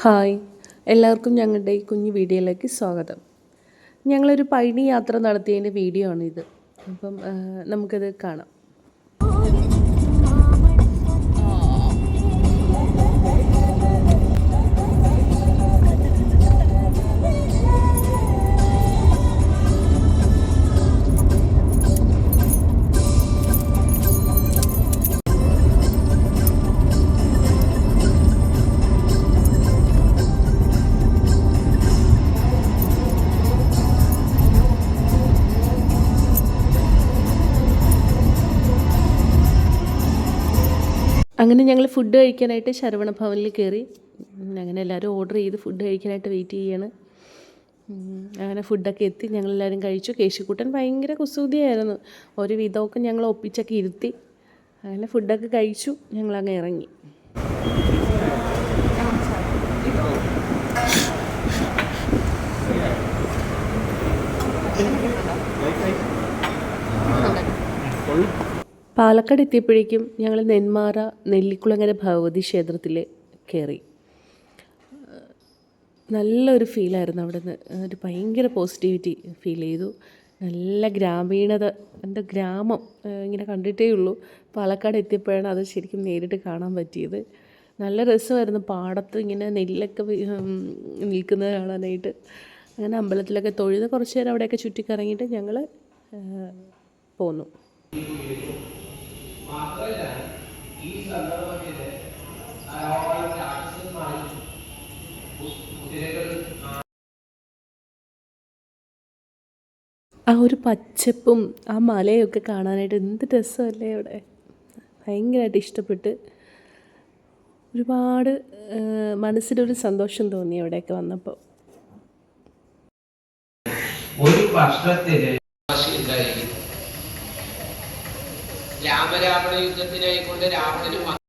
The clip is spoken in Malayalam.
ഹായ്. എല്ലാവർക്കും ഞങ്ങളുടെ ഈ കുഞ്ഞു വീഡിയോയിലേക്ക് സ്വാഗതം. ഞങ്ങളൊരു പഴനി യാത്ര നടത്തിയതിന്റെ വീഡിയോ ആണിത് അപ്പം നമുക്കത് കാണാം. അങ്ങനെ ഞങ്ങൾ ഫുഡ് കഴിക്കാനായിട്ട് ശരവണ ഭവനിൽ കയറി അങ്ങനെ എല്ലാവരും ഓർഡർ ചെയ്ത് ഫുഡ് കഴിക്കാനായിട്ട് വെയിറ്റ് ചെയ്യാണ്. അങ്ങനെ ഫുഡൊക്കെ എത്തി. ഞങ്ങളെല്ലാവരും കഴിച്ചു. കേശിക്കുട്ടൻ ഭയങ്കര കുസൂതിയായിരുന്നു. ഒരു വിധമൊക്കെ ഞങ്ങൾ ഒപ്പിച്ചൊക്കെ ഇരുത്തി. അങ്ങനെ ഫുഡൊക്കെ കഴിച്ചു. ഞങ്ങളങ്ങ് ഇറങ്ങി. പാലക്കാട് എത്തിയപ്പോഴേക്കും ഞങ്ങൾ നെന്മാറ നെല്ലിക്കുളങ്ങര ഭഗവതി ക്ഷേത്രത്തിൽ കയറി. നല്ലൊരു ഫീലായിരുന്നു അവിടെ നിന്ന് ഒരു ഭയങ്കര പോസിറ്റിവിറ്റി ഫീൽ ചെയ്തു. നല്ല ഗ്രാമീണത എന്റെ ഗ്രാമം ഇങ്ങനെ കണ്ടിട്ടേ ഉള്ളൂ. പാലക്കാട് എത്തിയപ്പോഴാണ് അത് ശരിക്കും നേരിട്ട് കാണാൻ പറ്റിയത്. നല്ല രസമായിരുന്നു. പാടത്ത് ഇങ്ങനെ നെല്ലൊക്കെ നിൽക്കുന്നത് കാണാനായിട്ട്. അങ്ങനെ അമ്പലത്തിലൊക്കെ തൊഴുത് കുറച്ച് നേരം അവിടെയൊക്കെ ചുറ്റിക്കറങ്ങിയിട്ട് ഞങ്ങൾ പോന്നു. ആ ഒരു പച്ചപ്പും ആ മലയൊക്കെ കാണാനായിട്ട് എന്ത് രസമല്ലേ അവിടെ. ഭയങ്കരമായിട്ട് ഇഷ്ടപ്പെട്ട് ഒരുപാട് മനസ്സിലൊരു സന്തോഷം തോന്നി അവിടെയൊക്കെ വന്നപ്പോൾ. ഒരു വർഷത്തിൽ രാമരാവണ യുദ്ധത്തിനായിക്കൊണ്ട് രാവണന്